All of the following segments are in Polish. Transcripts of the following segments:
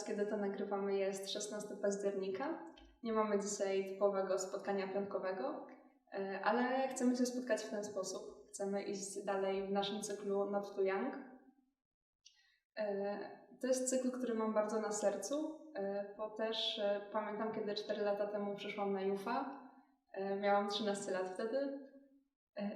Teraz, kiedy to nagrywamy, jest 16 października. Nie mamy dzisiaj typowego spotkania piątkowego, e, ale chcemy się spotkać w ten sposób. Chcemy iść dalej w naszym cyklu Not Too Young. E, to jest cykl, który mam bardzo na sercu, e, bo też pamiętam, kiedy 4 lata temu przyszłam na Jufa. Miałam 13 lat wtedy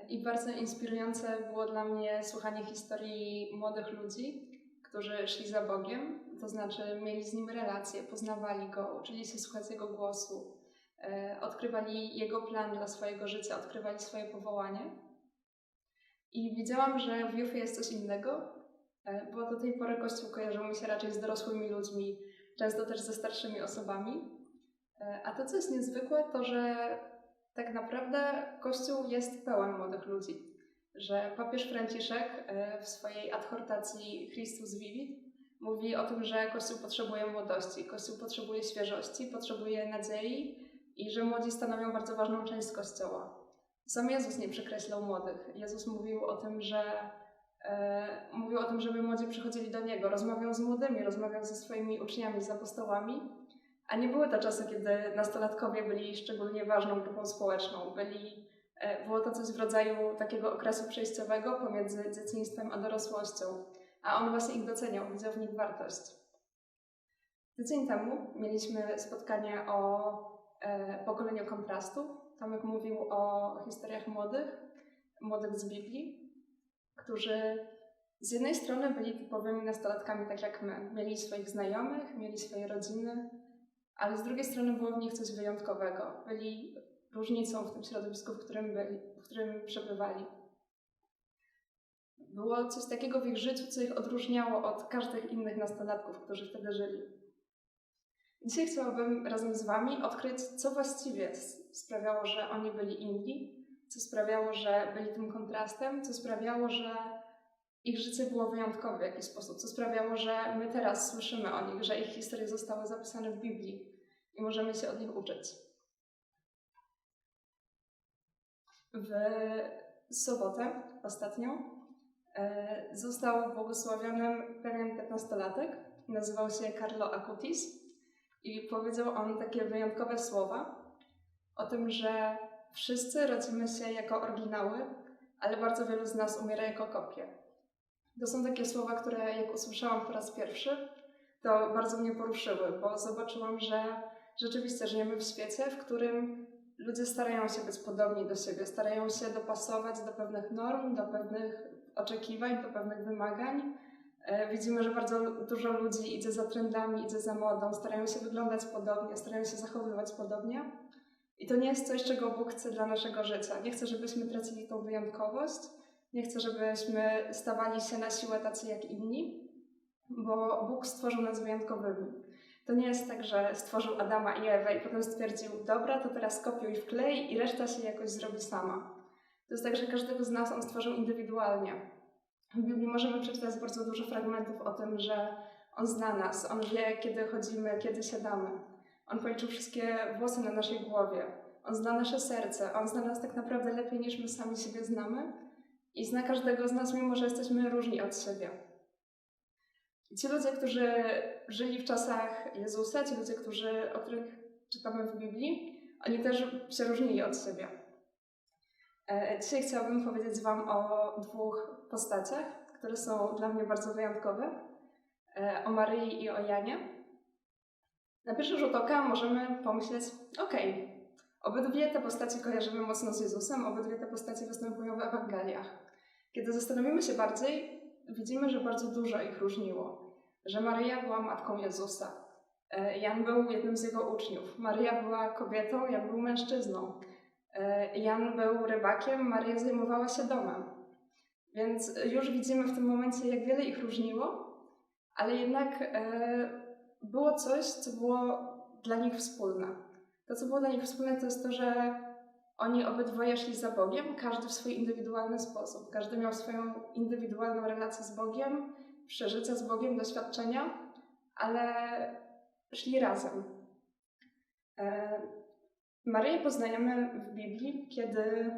i bardzo inspirujące było dla mnie słuchanie historii młodych ludzi, którzy szli za Bogiem, to znaczy mieli z Nim relacje, poznawali Go, uczyli się słuchać Jego głosu, e, odkrywali Jego plan dla swojego życia, odkrywali swoje powołanie. I widziałam, że w Jufie jest coś innego, e, bo do tej pory Kościół kojarzył mi się raczej z dorosłymi ludźmi, często też ze starszymi osobami. E, a to, co jest niezwykłe, to że tak naprawdę Kościół jest pełen młodych ludzi że papież Franciszek w swojej adhortacji Christus Vivit mówi o tym, że Kościół potrzebuje młodości, Kościół potrzebuje świeżości, potrzebuje nadziei i że młodzi stanowią bardzo ważną część Kościoła. Sam Jezus nie przekreślał młodych. Jezus mówił o tym, że e, mówił o tym, żeby młodzi przychodzili do Niego, rozmawiał z młodymi, rozmawiał ze swoimi uczniami, z apostołami, a nie były to czasy, kiedy nastolatkowie byli szczególnie ważną grupą społeczną, byli E, było to coś w rodzaju takiego okresu przejściowego pomiędzy dzieciństwem a dorosłością, a on właśnie ich doceniał, widział w nich wartość. Tydzień temu mieliśmy spotkanie o e, pokoleniu kontrastu. Tomek mówił o historiach młodych, młodych z Biblii, którzy z jednej strony byli typowymi nastolatkami, tak jak my. Mieli swoich znajomych, mieli swoje rodziny, ale z drugiej strony było w nich coś wyjątkowego. Byli różnicą w tym środowisku, w którym, byli, w którym przebywali. Było coś takiego w ich życiu, co ich odróżniało od każdych innych nastolatków, którzy wtedy żyli. Dzisiaj chciałabym razem z Wami odkryć, co właściwie sprawiało, że oni byli inni, co sprawiało, że byli tym kontrastem, co sprawiało, że ich życie było wyjątkowe w jakiś sposób, co sprawiało, że my teraz słyszymy o nich, że ich historie zostały zapisane w Biblii i możemy się od nich uczyć. w sobotę ostatnią został błogosławionym pewien piętnastolatek, nazywał się Carlo Acutis i powiedział on takie wyjątkowe słowa o tym, że wszyscy rodzimy się jako oryginały, ale bardzo wielu z nas umiera jako kopie. To są takie słowa, które jak usłyszałam po raz pierwszy, to bardzo mnie poruszyły, bo zobaczyłam, że rzeczywiście żyjemy w świecie, w którym ludzie starają się być podobni do siebie, starają się dopasować do pewnych norm, do pewnych oczekiwań, do pewnych wymagań. E, widzimy, że bardzo dużo ludzi idzie za trendami, idzie za modą, starają się wyglądać podobnie, starają się zachowywać podobnie. I to nie jest coś, czego Bóg chce dla naszego życia. Nie chce, żebyśmy tracili tą wyjątkowość, nie chce, żebyśmy stawali się na siłę tacy jak inni, bo Bóg stworzył nas wyjątkowymi. To nie jest tak, że stworzył Adama i Ewę i potem stwierdził, dobra, to teraz kopiuj w klej i reszta się jakoś zrobi sama. To jest tak, że każdego z nas on stworzył indywidualnie. W Biblii możemy przeczytać bardzo dużo fragmentów o tym, że on zna nas, on wie, kiedy chodzimy, kiedy siadamy. On policzył wszystkie włosy na naszej głowie. On zna nasze serce, on zna nas tak naprawdę lepiej niż my sami siebie znamy i zna każdego z nas, mimo że jesteśmy różni od siebie. Ci ludzie, którzy żyli w czasach Jezusa, ci ludzie, którzy, o których czytamy w Biblii, oni też się różnili od siebie. E, dzisiaj chciałabym powiedzieć Wam o dwóch postaciach, które są dla mnie bardzo wyjątkowe. E, o Maryi i o Janie. Na pierwszy rzut oka możemy pomyśleć, okej, okay, obydwie te postacie kojarzymy mocno z Jezusem, obydwie te postacie występują w Ewangeliach. Kiedy zastanowimy się bardziej, widzimy, że bardzo dużo ich różniło że Maryja była matką Jezusa. E, Jan był jednym z jego uczniów. Maryja była kobietą, Jan był mężczyzną. E, Jan był rybakiem, Maryja zajmowała się domem. Więc już widzimy w tym momencie, jak wiele ich różniło, ale jednak e, było coś, co było dla nich wspólne. To, co było dla nich wspólne, to jest to, że oni obydwoje szli za Bogiem, każdy w swój indywidualny sposób. Każdy miał swoją indywidualną relację z Bogiem, przeżycia z Bogiem, doświadczenia, ale szli razem. Maryję poznajemy w Biblii, kiedy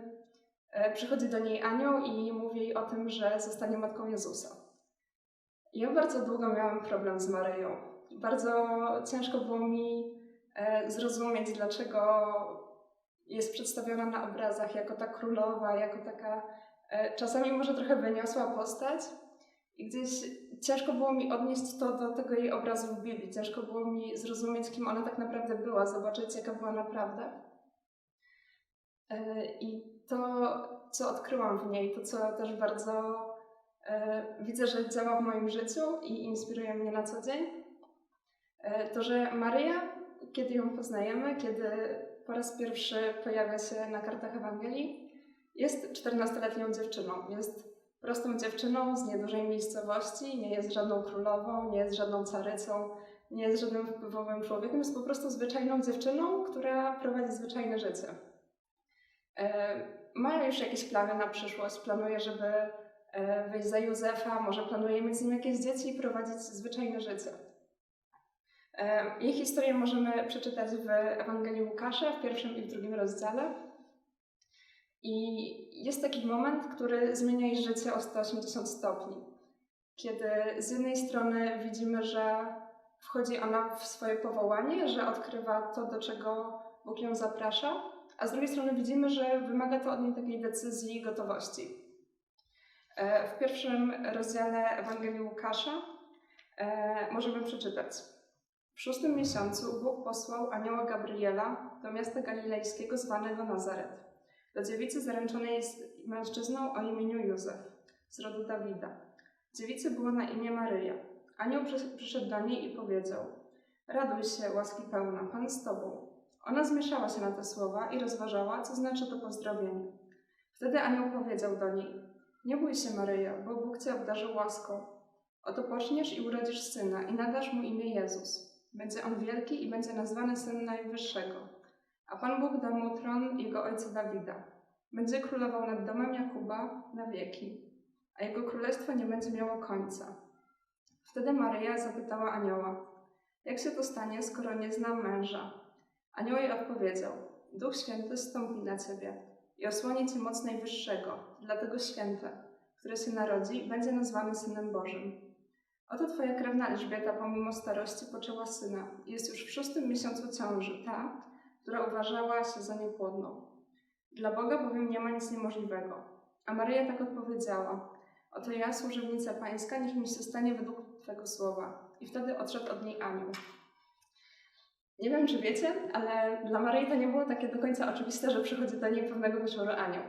e, przychodzi do niej anioł i mówi jej o tym, że zostanie matką Jezusa. Ja bardzo długo miałam problem z Maryją. Bardzo ciężko było mi e, zrozumieć, dlaczego jest przedstawiona na obrazach jako ta królowa, jako taka e, czasami może trochę wyniosła postać. I gdzieś ciężko było mi odnieść to do tego jej obrazu w Biblii. Ciężko było mi zrozumieć, kim ona tak naprawdę była, zobaczyć, jaka była naprawdę. E, I to, co odkryłam w niej, to, co też bardzo e, widzę, że działa w moim życiu i inspiruje mnie na co dzień, e, to, że Maryja, kiedy ją poznajemy, kiedy po raz pierwszy pojawia się na kartach Ewangelii, jest 14-letnią dziewczyną. Jest prostą dziewczyną z niedużej miejscowości, nie jest żadną królową, nie jest żadną carycą, nie jest żadnym wpływowym człowiekiem, jest po prostu zwyczajną dziewczyną, która prowadzi zwyczajne życie. E, ma już jakieś plany na przyszłość, planuje, żeby e, wyjść za Józefa, może planuje mieć z nim jakieś dzieci i prowadzić zwyczajne życie. E, jej historię możemy przeczytać w Ewangelii Łukasza w pierwszym i w drugim rozdziale. I jest taki moment, który zmienia jej życie o 180 stopni. Kiedy z jednej strony widzimy, że wchodzi ona w swoje powołanie, że odkrywa to, do czego Bóg ją zaprasza, a z drugiej strony widzimy, że wymaga to od niej takiej decyzji i gotowości. E, w pierwszym rozdziale Ewangelii Łukasza e, możemy przeczytać. W szóstym miesiącu Bóg posłał anioła Gabriela do miasta galilejskiego zwanego Nazaret, do dziewicy zaręczonej z mężczyzną o imieniu Józef, z rodu Dawida. Dziewicy było na imię Maryja. Anioł przyszedł do niej i powiedział: Raduj się, łaski pełna, Pan z tobą. Ona zmieszała się na te słowa i rozważała, co znaczy to pozdrowienie. Wtedy anioł powiedział do niej: Nie bój się, Maryja, bo Bóg cię obdarzył łaską. Oto poczniesz i urodzisz syna i nadasz mu imię Jezus. Będzie on wielki i będzie nazwany Syn Najwyższego. A Pan Bóg da mu tron jego ojca Dawida. Będzie królował nad domem Jakuba na wieki, a jego królestwo nie będzie miało końca. Wtedy Maryja zapytała anioła: Jak się to stanie, skoro nie znam męża? Anioł jej odpowiedział: Duch Święty stąpi na ciebie i osłoni cię moc Najwyższego, dlatego święte, które się narodzi, będzie nazwany Synem Bożym. Oto twoja krewna Elżbieta pomimo starości poczęła syna jest już w szóstym miesiącu ciąży, ta, która uważała się za niepłodną. Dla Boga bowiem nie ma nic niemożliwego. A Maryja tak odpowiedziała: Oto ja, służebnica pańska, niech mi się stanie według Twego słowa. I wtedy odszedł od niej anioł. Nie wiem, czy wiecie, ale dla Maryi to nie było takie do końca oczywiste, że przychodzi do niej pewnego wieczoru anioł.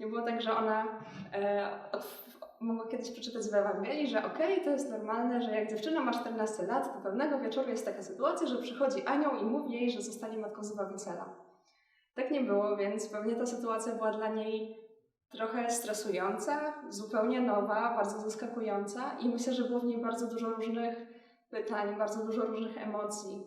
Nie było tak, że ona e, od, mogła kiedyś przeczytać w Ewangelii, że okej, okay, to jest normalne, że jak dziewczyna ma 14 lat, to pewnego wieczoru jest taka sytuacja, że przychodzi anioł i mówi jej, że zostanie matką Zbawiciela. Tak nie było, więc pewnie ta sytuacja była dla niej trochę stresująca, zupełnie nowa, bardzo zaskakująca i myślę, że było w niej bardzo dużo różnych pytań, bardzo dużo różnych emocji.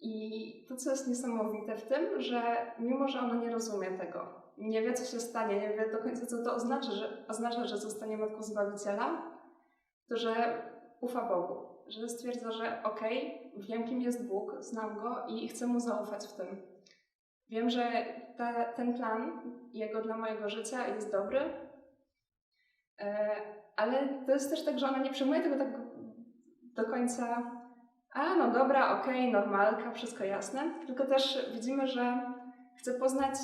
I to, co jest niesamowite w tym, że mimo, że ona nie rozumie tego, nie wie, co się stanie, nie wie do końca, co to oznacza, że, oznacza, że zostanie matką Zbawiciela, to że ufa Bogu, że stwierdza, że okej, okay, wiem, kim jest Bóg, znam Go i chcę Mu zaufać w tym. Wiem, że ta, ten plan Jego dla mojego życia jest dobry, e, ale to jest też tak, że ona nie przyjmuje tego tak do końca a no dobra, okej, okay, normalka, wszystko jasne. Tylko też widzimy, że chce poznać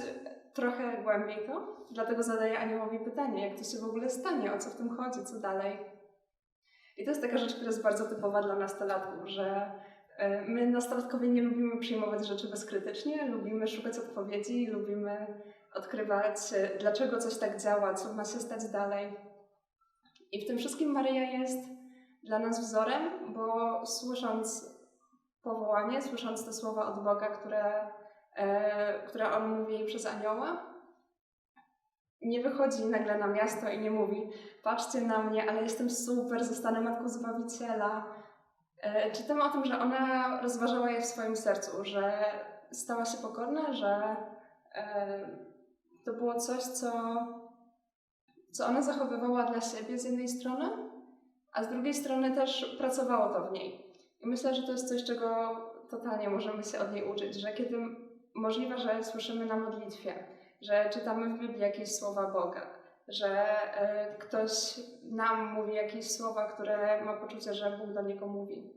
trochę głębiej to, dlatego zadaje aniołowi pytanie, jak to się w ogóle stanie, o co w tym chodzi, co dalej. I to jest taka rzecz, która jest bardzo typowa dla nastolatków, że e, my nastolatkowie nie lubimy przyjmować rzeczy bezkrytycznie, lubimy szukać odpowiedzi, lubimy odkrywać, e, dlaczego coś tak działa, co ma się stać dalej. I w tym wszystkim Maryja jest dla nas wzorem, bo słysząc powołanie, słysząc te słowa od Boga, które, e, które On mówi przez anioła, nie wychodzi nagle na miasto i nie mówi patrzcie na mnie, ale jestem super, zostanę Matką Zbawiciela. E, czytamy o tym, że ona rozważała je w swoim sercu, że stała się pokorna, że e, to było coś, co, co ona zachowywała dla siebie z jednej strony, a z drugiej strony też pracowało to w niej. I myślę, że to jest coś, czego totalnie możemy się od niej uczyć, że kiedy możliwe, że słyszymy na modlitwie, że czytamy w Biblii jakieś słowa Boga, że e, ktoś nam mówi jakieś słowa, które ma poczucie, że Bóg do niego mówi.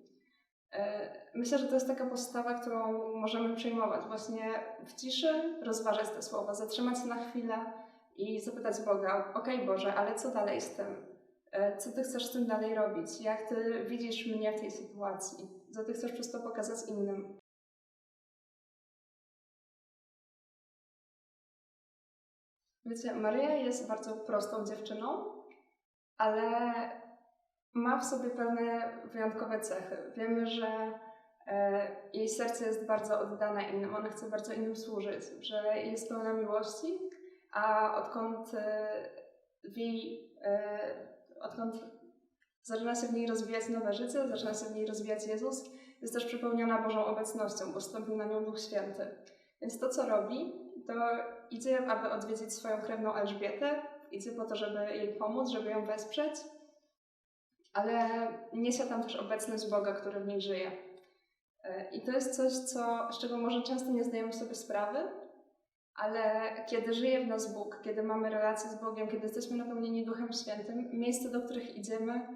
E, myślę, że to jest taka postawa, którą możemy przyjmować. Właśnie w ciszy rozważać te słowa, zatrzymać się na chwilę i zapytać Boga: OK, Boże, ale co dalej z tym? E, co Ty chcesz z tym dalej robić? Jak Ty widzisz mnie w tej sytuacji? Co Ty chcesz przez to pokazać innym? Wiecie, Maryja jest bardzo prostą dziewczyną, ale ma w sobie pewne wyjątkowe cechy. Wiemy, że e, jej serce jest bardzo oddane innym, ona chce bardzo innym służyć, że jest pełna miłości, a odkąd e, w jej, e, odkąd zaczyna się w niej rozwijać nowe życie, zaczyna się w niej rozwijać Jezus, jest też przepełniona Bożą obecnością, bo wstąpił na nią Duch Święty. Więc to, co robi, to idzie, aby odwiedzić swoją krewną Elżbietę, idzie po to, żeby jej pomóc, żeby ją wesprzeć, ale niesie tam też obecność Boga, który w niej żyje. E, I to jest coś, co, z czego może często nie zdajemy sobie sprawy, ale kiedy żyje w nas Bóg, kiedy mamy relację z Bogiem, kiedy jesteśmy napełnieni Duchem Świętym, miejsca, do których idziemy,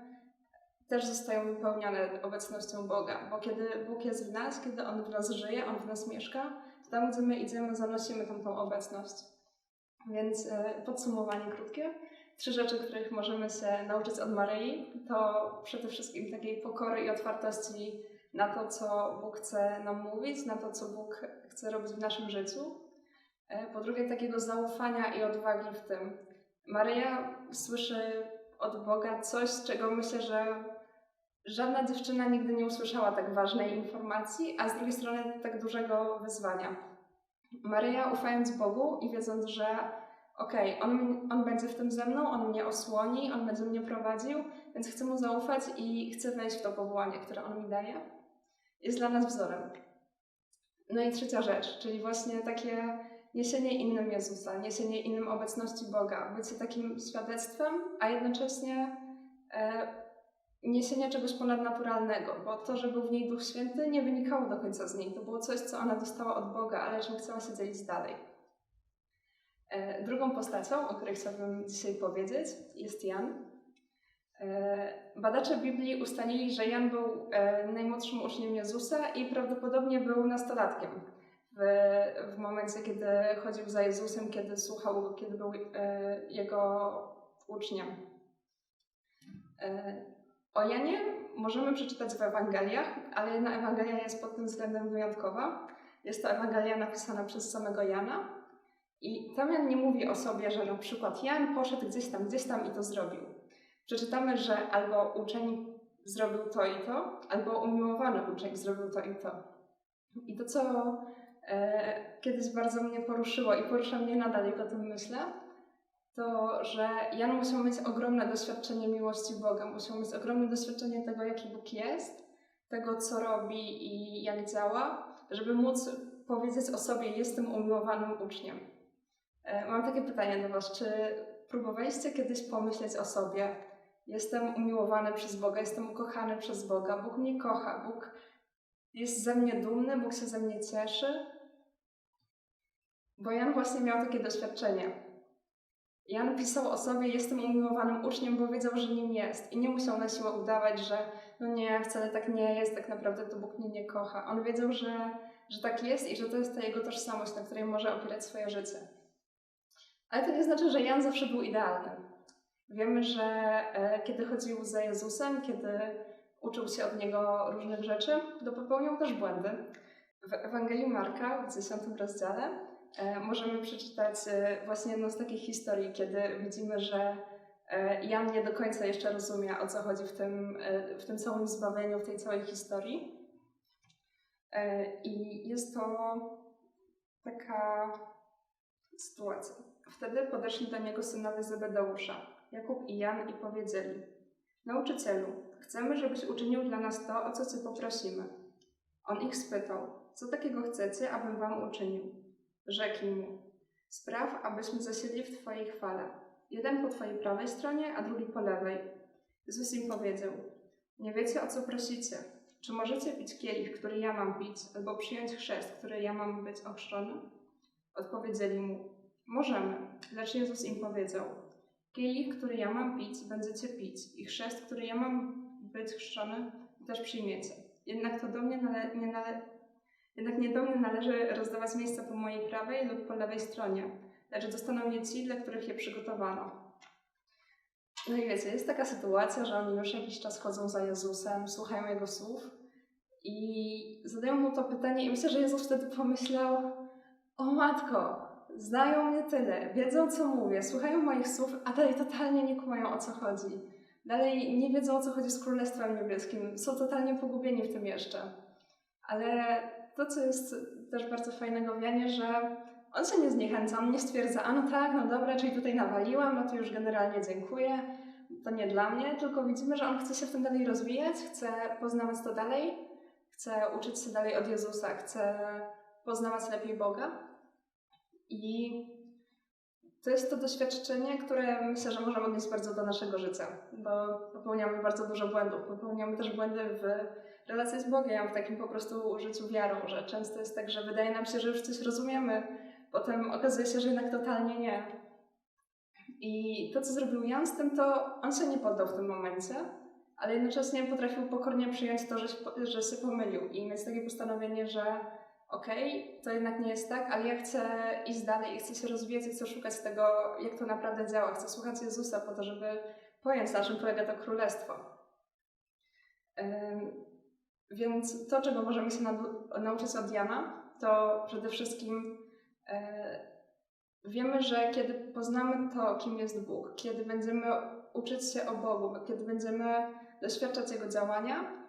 też zostają wypełnione obecnością Boga, bo kiedy Bóg jest w nas, kiedy On w nas żyje, On w nas mieszka, tam, gdzie my idziemy, zanosimy tam tą obecność. Więc e, podsumowanie krótkie. Trzy rzeczy, których możemy się nauczyć od Maryi, to przede wszystkim takiej pokory i otwartości na to, co Bóg chce nam mówić, na to, co Bóg chce robić w naszym życiu. E, po drugie, takiego zaufania i odwagi w tym. Maryja słyszy od Boga coś, czego myślę, że żadna dziewczyna nigdy nie usłyszała tak ważnej informacji, a z drugiej strony tak dużego wyzwania. Maryja, ufając Bogu i wiedząc, że okej, okay, on, on będzie w tym ze mną, on mnie osłoni, on będzie mnie prowadził, więc chcę mu zaufać i chcę wejść w to powołanie, które on mi daje, jest dla nas wzorem. No i trzecia rzecz, czyli właśnie takie niesienie innym Jezusa, niesienie innym obecności Boga, bycie takim świadectwem, a jednocześnie e, niesienie czegoś ponadnaturalnego, bo to, że był w niej Duch Święty, nie wynikało do końca z niej. To było coś, co ona dostała od Boga, ale czym chciała się dzielić dalej. E, drugą postacią, o której chciałabym dzisiaj powiedzieć, jest Jan. E, badacze Biblii ustalili, że Jan był e, najmłodszym uczniem Jezusa i prawdopodobnie był nastolatkiem w, w momencie, kiedy chodził za Jezusem, kiedy słuchał go, kiedy był jego uczniem. O Janie możemy przeczytać w Ewangeliach, ale jedna Ewangelia jest pod tym względem wyjątkowa. Jest to Ewangelia napisana przez samego Jana, i tam Jan nie mówi o sobie, że na przykład Jan poszedł gdzieś tam, gdzieś tam i to zrobił. Przeczytamy, że albo uczeń zrobił to i to, albo umiłowany uczeń zrobił to i to. I to, co e, kiedyś bardzo mnie poruszyło i porusza mnie nadal, jak o tym myślę, to, że Jan musiał mieć ogromne doświadczenie miłości Boga, musiał mieć ogromne doświadczenie tego, jaki Bóg jest, tego, co robi i jak działa, żeby móc powiedzieć o sobie, jestem umiłowanym uczniem. E, mam takie pytanie do Was. Czy próbowaliście kiedyś pomyśleć o sobie? Jestem umiłowany przez Boga, jestem ukochany przez Boga, Bóg mnie kocha, Bóg jest ze mnie dumny, Bóg się ze mnie cieszy. Bo Jan właśnie miał takie doświadczenie. Jan pisał o sobie, jestem umiłowanym uczniem, bo wiedział, że nim jest. I nie musiał na siłę udawać, że no nie, wcale tak nie jest, tak naprawdę to Bóg mnie nie kocha. On wiedział, że, że tak jest i że to jest ta jego tożsamość, na której może opierać swoje życie. Ale to nie znaczy, że Jan zawsze był idealny. Wiemy, że e, kiedy chodził za Jezusem, kiedy uczył się od Niego różnych rzeczy, to popełniał też błędy. W Ewangelii Marka w 10 rozdziale możemy przeczytać e, właśnie jedną z takich historii, kiedy widzimy, że Jan nie do końca jeszcze rozumie, o co chodzi w tym, w tym całym zbawieniu, w tej całej historii. I jest to taka sytuacja. Wtedy podeszli do niego synowie Zebedeusza, Jakub i Jan i powiedzieli Nauczycielu, chcemy, żebyś uczynił dla nas to, o co Cię poprosimy. On ich spytał, co takiego chcecie, abym wam uczynił? Rzekli mu, spraw, abyśmy zasiedli w Twojej chwale. Jeden po Twojej prawej stronie, a drugi po lewej. Jezus im powiedział, nie wiecie, o co prosicie. Czy możecie pić kielich, który ja mam pić, albo przyjąć chrzest, który ja mam być ochrzczony? Odpowiedzieli mu, Możemy, lecz Jezus im powiedział: Kielich, który ja mam pić, będziecie pić, i chrzest, który ja mam być chrzczony, też przyjmiecie. Jednak to do mnie nale- nie nale- jednak nie do mnie należy rozdawać miejsca po mojej prawej lub po lewej stronie, lecz dostaną je ci, dla których je przygotowano. No i wiecie, jest taka sytuacja, że oni już jakiś czas chodzą za Jezusem, słuchają Jego słów i zadają mu to pytanie i myślę, że Jezus wtedy pomyślał o matko, znają mnie tyle, wiedzą co mówię, słuchają moich słów, a dalej totalnie nie kumają o co chodzi. Dalej nie wiedzą o co chodzi z Królestwem Niebieskim, są totalnie pogubieni w tym jeszcze. Ale to, co jest też bardzo fajnego w Janie, że on się nie zniechęca, on nie stwierdza, a no tak, no dobra, czyli tutaj nawaliłam, no to już generalnie dziękuję, to nie dla mnie, tylko widzimy, że on chce się w tym dalej rozwijać, chce poznawać to dalej, chce uczyć się dalej od Jezusa, chce poznawać lepiej Boga. I to jest to doświadczenie, które myślę, że możemy odnieść bardzo do naszego życia, bo popełniamy bardzo dużo błędów. Popełniamy też błędy w relacji z Bogiem, w takim po prostu życiu wiarą, że często jest tak, że wydaje nam się, że już coś rozumiemy, potem okazuje się, że jednak totalnie nie. I to, co zrobił Jan z tym, to on się nie poddał w tym momencie, ale jednocześnie potrafił pokornie przyjąć to, że się, że się pomylił i mieć takie postanowienie, że okej, okay, to jednak nie jest tak, ale ja chcę iść dalej i chcę się rozwijać chcę szukać tego, jak to naprawdę działa. Chcę słuchać Jezusa po to, żeby pojąć, na czym polega to królestwo. Więc to, czego możemy się nauczyć od Jana, to przede wszystkim e, wiemy, że kiedy poznamy to, kim jest Bóg, kiedy będziemy uczyć się o Bogu, kiedy będziemy doświadczać Jego działania,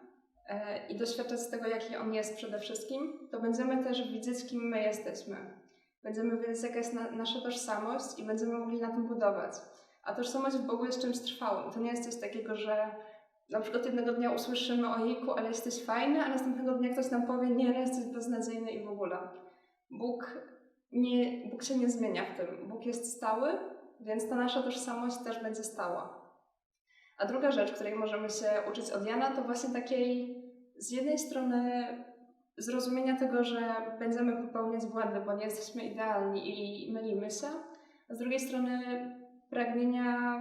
E, i doświadczać tego, jaki On jest przede wszystkim, to będziemy też widzieć, kim my jesteśmy. Będziemy wiedzieć, jaka jest na, nasza tożsamość i będziemy mogli na tym budować. A tożsamość w Bogu jest czymś trwałym. To nie jest coś takiego, że na przykład jednego dnia usłyszymy o jejku, ale jesteś fajny, a następnego dnia ktoś nam powie, nie, no jesteś beznadziejny i w ogóle. Bóg, nie, Bóg się nie zmienia w tym. Bóg jest stały, więc ta nasza tożsamość też będzie stała. A druga rzecz, której możemy się uczyć od Jana, to właśnie takiej z jednej strony zrozumienia tego, że będziemy popełniać błędy, bo nie jesteśmy idealni i mylimy się, a z drugiej strony pragnienia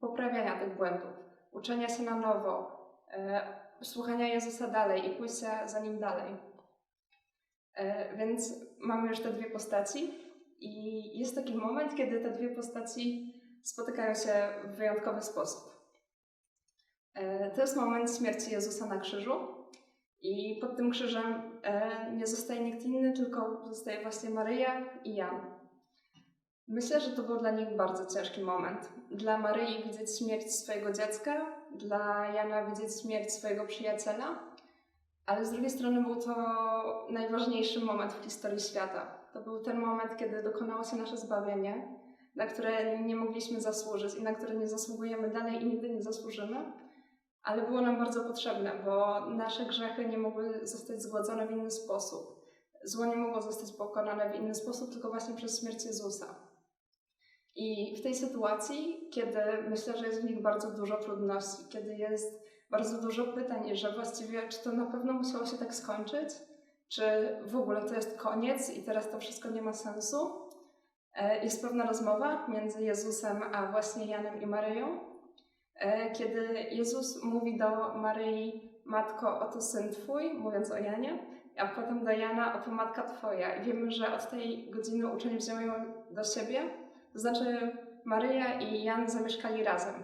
poprawiania tych błędów, uczenia się na nowo, e, słuchania Jezusa dalej i pójścia za Nim dalej. E, więc mamy już te dwie postaci i jest taki moment, kiedy te dwie postaci spotykają się w wyjątkowy sposób. E, to jest moment śmierci Jezusa na krzyżu. I pod tym krzyżem nie zostaje nikt inny, tylko zostaje właśnie Maryja i Jan. Myślę, że to był dla nich bardzo ciężki moment. Dla Maryi widzieć śmierć swojego dziecka, dla Jana widzieć śmierć swojego przyjaciela, ale z drugiej strony był to najważniejszy moment w historii świata. To był ten moment, kiedy dokonało się nasze zbawienie, na które nie mogliśmy zasłużyć i na które nie zasługujemy dalej i nigdy nie zasłużymy ale było nam bardzo potrzebne, bo nasze grzechy nie mogły zostać zgładzone w inny sposób. Zło nie mogło zostać pokonane w inny sposób, tylko właśnie przez śmierć Jezusa. I w tej sytuacji, kiedy myślę, że jest w nich bardzo dużo trudności, kiedy jest bardzo dużo pytań, że właściwie czy to na pewno musiało się tak skończyć, czy w ogóle to jest koniec i teraz to wszystko nie ma sensu, e, jest pewna rozmowa między Jezusem a właśnie Janem i Maryją, E, kiedy Jezus mówi do Maryi, Matko, oto syn Twój, mówiąc o Janie, a potem do Jana, oto matka Twoja. I wiemy, że od tej godziny uczeni wzięły ją do siebie, to znaczy Maryja i Jan zamieszkali razem.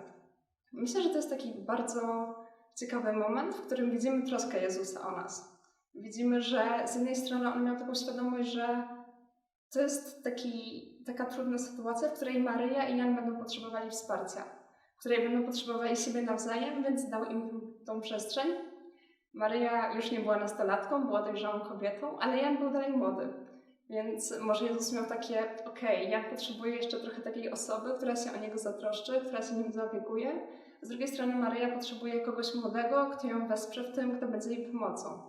Myślę, że to jest taki bardzo ciekawy moment, w którym widzimy troskę Jezusa o nas. Widzimy, że z jednej strony on miał taką świadomość, że to jest taki, taka trudna sytuacja, w której Maryja i Jan będą potrzebowali wsparcia której będą potrzebowali siebie nawzajem, więc dał im tą przestrzeń. Maryja już nie była nastolatką, była dojrzałą kobietą, ale Jan był dalej młody. Więc może Jezus miał takie, okej, okay, Jan potrzebuje jeszcze trochę takiej osoby, która się o niego zatroszczy, która się nim zaopiekuje. Z drugiej strony Maryja potrzebuje kogoś młodego, kto ją wesprze w tym, kto będzie jej pomocą.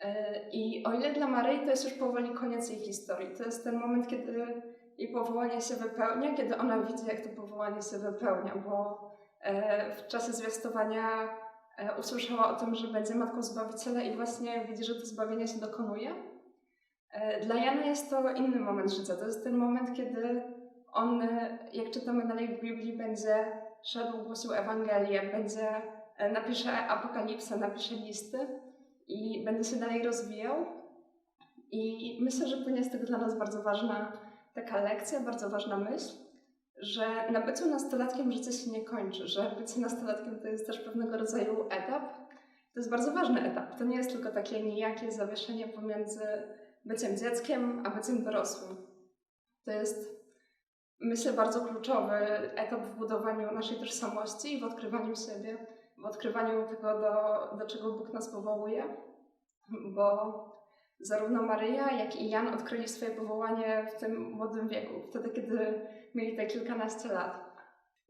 E, I o ile dla Maryi to jest już powoli koniec jej historii, to jest ten moment, kiedy i powołanie się wypełnia, kiedy ona widzi, jak to powołanie się wypełnia, bo e, w czasie zwiastowania e, usłyszała o tym, że będzie matką Zbawiciela i właśnie widzi, że to zbawienie się dokonuje. E, dla Jana jest to inny moment życia. To jest ten moment, kiedy on, jak czytamy dalej w Biblii, będzie szedł, głosił Ewangelię, będzie e, napiszę apokalipsę, napiszę listy i będę się dalej rozwijał. I myślę, że płynie z tego dla nas bardzo ważna taka lekcja, bardzo ważna myśl, że na byciu nastolatkiem życie się nie kończy, że bycie nastolatkiem to jest też pewnego rodzaju etap. To jest bardzo ważny etap. To nie jest tylko takie nijakie zawieszenie pomiędzy byciem dzieckiem a byciem dorosłym. To jest, myślę, bardzo kluczowy etap w budowaniu naszej tożsamości i w odkrywaniu siebie, w odkrywaniu tego, do, do czego Bóg nas powołuje, bo zarówno Maryja, jak i Jan odkryli swoje powołanie w tym młodym wieku, wtedy, kiedy mieli te kilkanaście lat.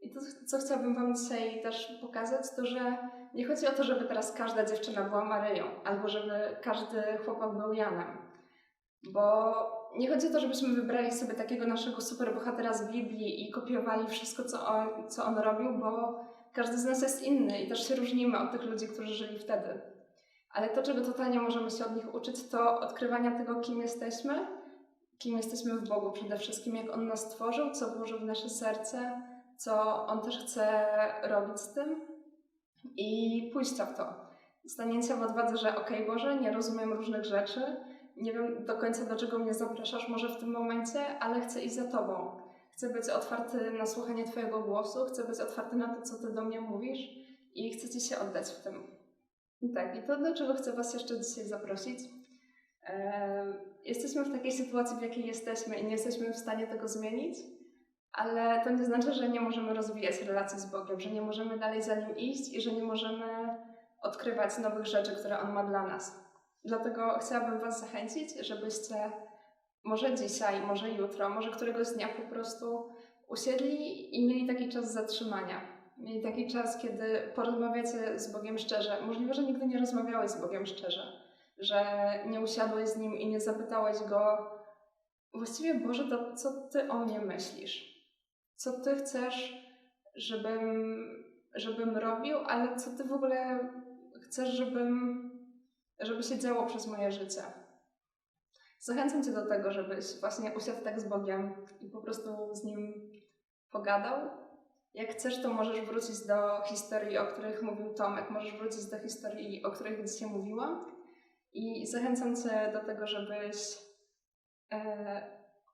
I to, co chciałabym Wam dzisiaj też pokazać, to że nie chodzi o to, żeby teraz każda dziewczyna była Maryją, albo żeby każdy chłopak był Janem. Bo nie chodzi o to, żebyśmy wybrali sobie takiego naszego superbohatera z Biblii i kopiowali wszystko, co on, co on robił, bo każdy z nas jest inny i też się różnimy od tych ludzi, którzy żyli wtedy. Ale to, czego totalnie możemy się od nich uczyć, to odkrywania tego, kim jesteśmy, kim jesteśmy w Bogu przede wszystkim, jak On nas stworzył, co włożył w nasze serce, co On też chce robić z tym i pójścia w to. Stanięcia w odwadze, że okej okay, Boże, nie rozumiem różnych rzeczy, nie wiem do końca, do czego mnie zapraszasz może w tym momencie, ale chcę iść za Tobą. Chcę być otwarty na słuchanie Twojego głosu, chcę być otwarty na to, co Ty do mnie mówisz i chcę Ci się oddać w tym. I tak, i to do czego chcę Was jeszcze dzisiaj zaprosić. Eee, jesteśmy w takiej sytuacji, w jakiej jesteśmy i nie jesteśmy w stanie tego zmienić, ale to nie znaczy, że nie możemy rozwijać relacji z Bogiem, że nie możemy dalej za Nim iść i że nie możemy odkrywać nowych rzeczy, które On ma dla nas. Dlatego chciałabym Was zachęcić, żebyście może dzisiaj, może jutro, może któregoś dnia po prostu usiedli i mieli taki czas zatrzymania. Mieli taki czas, kiedy porozmawiacie z Bogiem szczerze. Możliwe, że nigdy nie rozmawiałeś z Bogiem szczerze, że nie usiadłeś z Nim i nie zapytałeś Go, właściwie Boże, to co Ty o mnie myślisz? Co Ty chcesz, żebym, żebym robił, ale co Ty w ogóle chcesz, żebym, żeby się działo przez moje życie? Zachęcam Cię do tego, żebyś właśnie usiadł tak z Bogiem i po prostu z Nim pogadał. Jak chcesz, to możesz wrócić do historii, o których mówił Tomek, możesz wrócić do historii, o których dzisiaj mówiłam. I zachęcam Cię do tego, żebyś, e,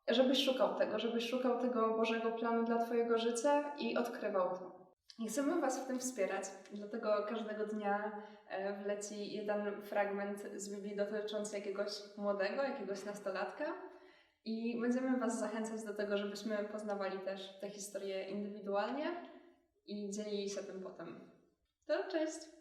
żebyś szukał tego, żebyś szukał tego Bożego planu dla Twojego życia i odkrywał to. I chcemy Was w tym wspierać, dlatego każdego dnia e, wleci jeden fragment z Biblii dotyczący jakiegoś młodego, jakiegoś nastolatka. I będziemy Was zachęcać do tego, żebyśmy poznawali też te historie indywidualnie i dzielili się tym potem. To cześć!